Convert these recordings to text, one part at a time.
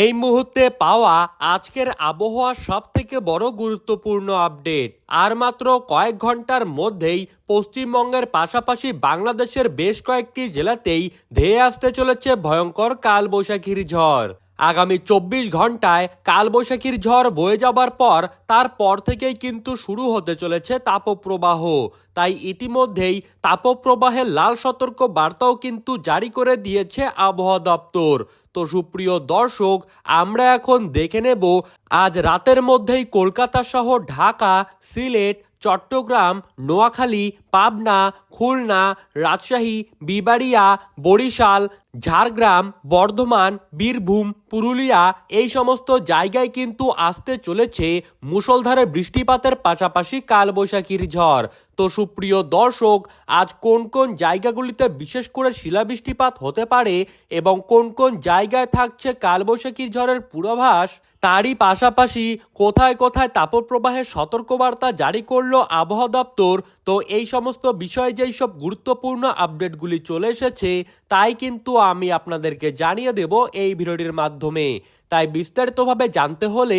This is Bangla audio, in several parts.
এই মুহূর্তে পাওয়া আজকের আবহাওয়ার সব থেকে বড় গুরুত্বপূর্ণ আপডেট। আর মাত্র কয়েক ঘণ্টার মধ্যেই পশ্চিমবঙ্গের পাশাপাশি বাংলাদেশের বেশ কয়েকটি জেলাতেই ধেয়ে আসতে চলেছে ভয়ঙ্কর কালবৈশাখীর ঝড়। আগামী চব্বিশ ঘন্টায় কালবৈশাখীর ঝড় বয়ে যাবার পর তারপর থেকেই কিন্তু শুরু হতে চলেছে তাপপ্রবাহ। তাই ইতিমধ্যেই তাপপ্রবাহের লাল সতর্ক বার্তাও কিন্তু জারি করে দিয়েছে আবহাওয়া দপ্তর। তো সুপ্রিয় দর্শক, আমরা এখন দেখে নেব আজ রাতের মধ্যেই কলকাতা সহ ঢাকা, সিলেট, চট্টগ্রাম, নোয়াখালী, পাবনা, খুলনা, রাজশাহী, বিবাড়িয়া, বরিশাল, ঝাড়গ্রাম, বর্ধমান, বীরভূম পুরুলিয়া এই সমস্ত জায়গায় কিন্তু আসতে চলেছে মুষলধারে বৃষ্টিপাতের পাশাপাশি কালবৈশাখীর ঝড়। তো সুপ্রিয় দর্শক, আজ কোন কোন জায়গাগুলিতে বিশেষ করে শিলাবৃষ্টিপাত হতে পারে এবং কোন কোন জায়গায় থাকছে কালবৈশাখীর ঝড়ের পূর্বাভাস, তারই পাশাপাশি কোথায় কোথায় তাপপ্রবাহের সতর্কবার্তা জারি করল আবহাওয়া দপ্তর, তো এই সমস্ত বিষয়ে যেই সব গুরুত্বপূর্ণ আপডেটগুলি চলে এসেছে, তাই কিন্তু আমি আপনাদেরকে জানিয়ে দেব এই ভিডিওটির মাধ্যমে। তাই বিস্তারিতভাবে জানতে হলে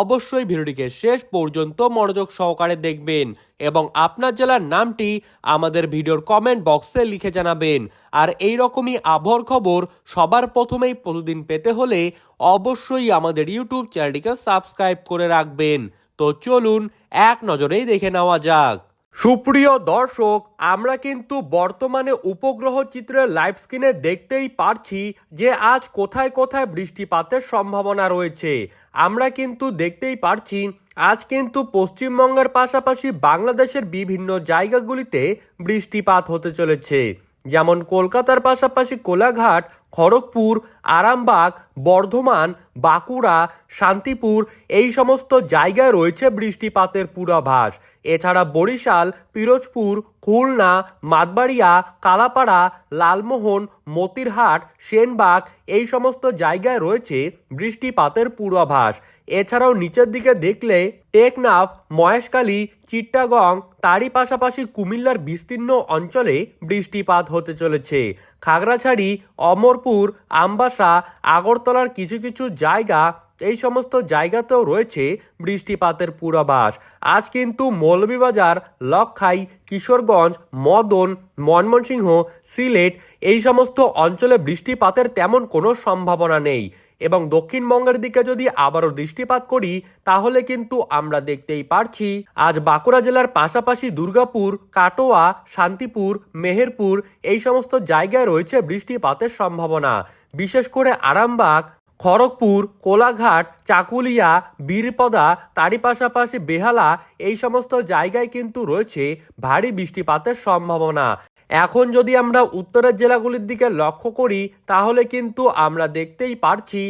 অবশ্যই ভিডিওটিকে শেষ পর্যন্ত মনোযোগ সহকারে দেখবেন এবং আপনার জেলার নামটি আমাদের ভিডিওর কমেন্ট বক্সে লিখে জানাবেন। আর এই রকমই আবহাওয়ার খবর সবার প্রথমেই প্রতিদিন পেতে হলে অবশ্যই আমাদের ইউটিউব চ্যানেলটিকে সাবস্ক্রাইব করে রাখবেন। তো চলুন এক নজরেই দেখে নেওয়া যাক। সুপ্রিয় দর্শক, আমরা কিন্তু বর্তমানে উপগ্রহ চিত্রের লাইভ স্ক্রিনে দেখতেই পারছি যে আজ কোথায় কোথায় বৃষ্টিপাতের সম্ভাবনা রয়েছে। আমরা কিন্তু দেখতেই পারছি, আজ কিন্তু পশ্চিমবঙ্গের পাশাপাশি বাংলাদেশের বিভিন্ন জায়গাগুলিতে বৃষ্টিপাত হতে চলেছে। যেমন কলকাতার পাশাপাশি কোলাঘাট, খড়গপুর আরামবাগ, বর্ধমান, বাঁকুড়া, শান্তিপুর এই সমস্ত জায়গায় রয়েছে বৃষ্টিপাতের পূর্বাভাস। এছাড়া বরিশাল, পিরোজপুর, খুলনা, মাতবাড়িয়া, কালাপাড়া, লালমোহন, মতিরহাট, সেনবাগ এই সমস্ত জায়গায় রয়েছে বৃষ্টিপাতের পূর্বাভাস। এছাড়াও নিচের দিকে দেখলে টেকনাফ মহেশকালী চিট্টাগং তারই পাশাপাশি কুমিল্লার বিস্তীর্ণ অঞ্চলে বৃষ্টিপাত হতে চলেছে। খাগড়াছড়ি, অমরপুর, আমবাসা আগরতলার কিছু কিছু জায়গা, এই সমস্ত জায়গাতেও রয়েছে বৃষ্টিপাতের পূর্বাভাস। আজ কিন্তু মৌলভীবাজার লক্ষাই কিশোরগঞ্জ, মদন, ময়মনসিংহ, সিলেট, এই সমস্ত অঞ্চলে বৃষ্টিপাতের তেমন কোনো সম্ভাবনা নেই। এবং দক্ষিণবঙ্গের দিকে যদি আবারও দৃষ্টিপাত করি, তাহলে কিন্তু আমরা দেখতেই পারছি, আজ বাঁকুড়া জেলার পাশাপাশি দুর্গাপুর, কাটোয়া, শান্তিপুর, মেহেরপুর এই সমস্ত জায়গায় রয়েছে বৃষ্টিপাতের সম্ভাবনা। বিশেষ করে আরামবাগ, খড়গপুর, কোলাঘাট, চাকুলিয়া, বীরপদা, তারই পাশাপাশি বেহালা এই সমস্ত জায়গায় কিন্তু রয়েছে ভারী বৃষ্টিপাতের সম্ভাবনা। এখন যদি আমরা উত্তরের জেলাগুলির দিকে লক্ষ্য করি, তাহলে কিন্তু আমরা দেখতেই পারছি,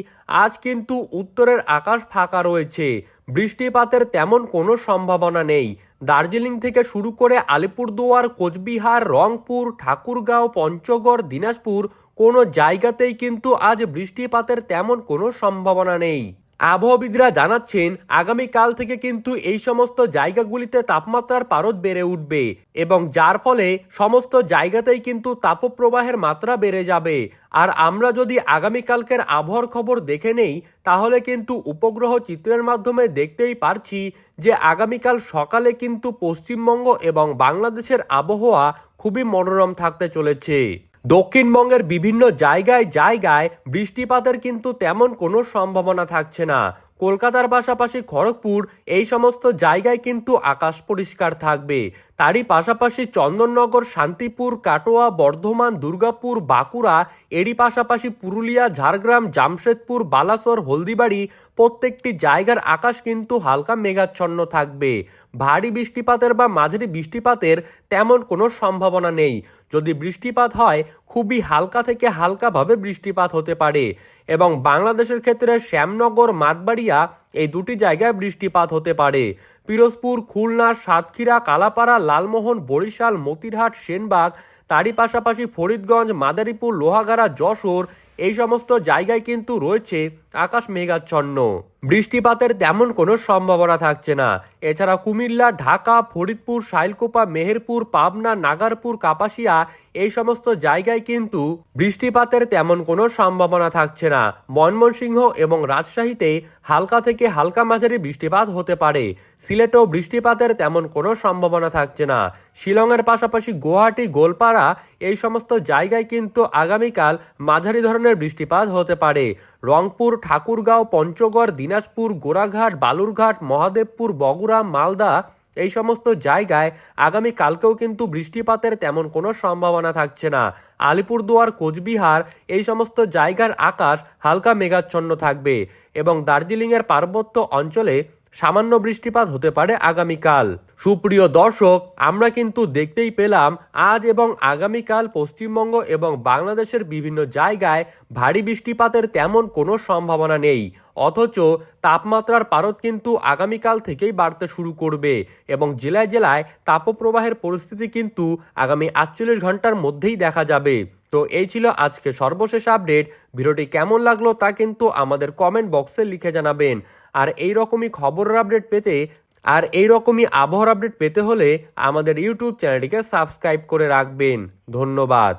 আজ কিন্তু উত্তরের আকাশ ফাঁকা রয়েছে। বৃষ্টিপাতের তেমন কোনো সম্ভাবনা নেই। দার্জিলিং থেকে শুরু করে আলিপুরদুয়ার, কোচবিহার, রংপুর, ঠাকুরগাঁও, পঞ্চগড়, দিনাজপুর কোনো জায়গাতেই কিন্তু আজ বৃষ্টিপাতের তেমন কোনো সম্ভাবনা নেই। আবহাওয়াবিদরা জানাচ্ছেন আগামীকাল থেকে কিন্তু এই সমস্ত জায়গাগুলিতে তাপমাত্রার পারদ বেড়ে উঠবে এবং যার ফলে সমস্ত জায়গাতেই কিন্তু তাপপ্রবাহের মাত্রা বেড়ে যাবে। আর আমরা যদি আগামীকালকের আবহাওয়ার খবর দেখে নেই, তাহলে কিন্তু উপগ্রহ চিত্রের মাধ্যমে দেখতেই পারছি যে আগামীকাল সকালে কিন্তু পশ্চিমবঙ্গ এবং বাংলাদেশের আবহাওয়া খুবই মনোরম থাকতে চলেছে। দক্ষিণবঙ্গের বিভিন্ন জায়গায় জায়গায় বৃষ্টিপাতের কিন্তু তেমন কোনো সম্ভাবনা থাকছে না। কলকাতার পাশাপাশি খড়গপুর এই সমস্ত জায়গায় কিন্তু আকাশ পরিষ্কার থাকবে। তারই পাশাপাশি চন্দননগর, শান্তিপুর, কাটোয়া, বর্ধমান, দুর্গাপুর, বাঁকুড়া, এরই পাশাপাশি পুরুলিয়া, ঝাড়গ্রাম, জামশেদপুর, বালাসর, হলদিবাড়ি প্রত্যেকটি জায়গার আকাশ কিন্তু হালকা মেঘাচ্ছন্ন থাকবে। ভারী বৃষ্টিপাতের বা মাঝারি বৃষ্টিপাতের তেমন কোনো সম্ভাবনা নেই। যদি বৃষ্টিপাত হয়, খুবই হালকা থেকে হালকাভাবে বৃষ্টিপাত হতে পারে। এবং বাংলাদেশের ক্ষেত্রে শ্যামনগর, মাতবাড়িয়া এই দুটি জায়গায় বৃষ্টিপাত হতে পারে। পিরোজপুর, খুলনা, সাতক্ষীরা, কালাপাড়া, লালমোহন, বরিশাল, মতিরহাট, সেনবাগ, তারই পাশাপাশি ফরিদগঞ্জ, মাদারীপুর, লোহাগাড়া, যশোর এই সমস্ত জায়গায় কিন্তু রয়েছে আকাশ মেঘাচ্ছন্ন বৃষ্টিপাতের তেমন কোনো সম্ভাবনা থাকছে না। এছাড়া কুমিল্লা, ঢাকা, ফরিদপুর, শাইলকোপা, মেহেরপুর, পাবনা, নাগারপুর, কাপাসিয়া এই সমস্ত জায়গায় কিন্তু বৃষ্টিপাতের তেমন কোনো সম্ভাবনা থাকছে না। ময়মনসিংহ এবং রাজশাহীতে হালকা থেকে হালকা মাঝারি বৃষ্টিপাত হতে পারে। সিলেটেও বৃষ্টিপাতের তেমন কোনো সম্ভাবনা থাকছে না। শিলংয়ের পাশাপাশি গুয়াহাটি, গোলপাড়া এই সমস্ত জায়গায় কিন্তু আগামীকাল মাঝারি ধরনের বৃষ্টিপাত হতে পারে। রংপুর, ঠাকুরগাঁও, পঞ্চগড়, দিনাজপুর, গোড়াঘাট, বালুরঘাট, মহাদেবপুর, বগুড়া, মালদা এই সমস্ত জায়গায় আগামী কালকেও কিন্তু বৃষ্টিপাতের তেমন কোনো সম্ভাবনা থাকছে না। আলিপুরদুয়ার, কোচবিহার এই সমস্ত জায়গার আকাশ হালকা মেঘাচ্ছন্ন থাকবে এবং দার্জিলিংয়ের পার্বত্য অঞ্চলে সামান্য বৃষ্টিপাত হতে পারে আগামীকাল। সুপ্রিয় দর্শক, আমরা কিন্তু দেখতেই পেলাম আজ এবং আগামীকাল পশ্চিমবঙ্গ এবং বাংলাদেশের বিভিন্ন জায়গায় ভারী বৃষ্টিপাতের তেমন কোনো সম্ভাবনা নেই। অথচ তাপমাত্রার পারদ কিন্তু আগামীকাল থেকেই বাড়তে শুরু করবে এবং জেলায় জেলায় তাপপ্রবাহের পরিস্থিতি কিন্তু আগামী আটচল্লিশ ঘণ্টার মধ্যেই দেখা যাবে। তো এই ছিল আজকে সর্বশেষ আপডেট। ভিডিওটি কেমন লাগল তা কিন্তু আমাদের কমেন্ট বক্সে লিখে জানাবেন। আর এই রকমই খবরের আপডেট পেতে আর এই রকমই আবহাওয়ার আপডেট পেতে হলে আমাদের ইউটিউব চ্যানেলটিকে সাবস্ক্রাইব করে রাখবেন। ধন্যবাদ।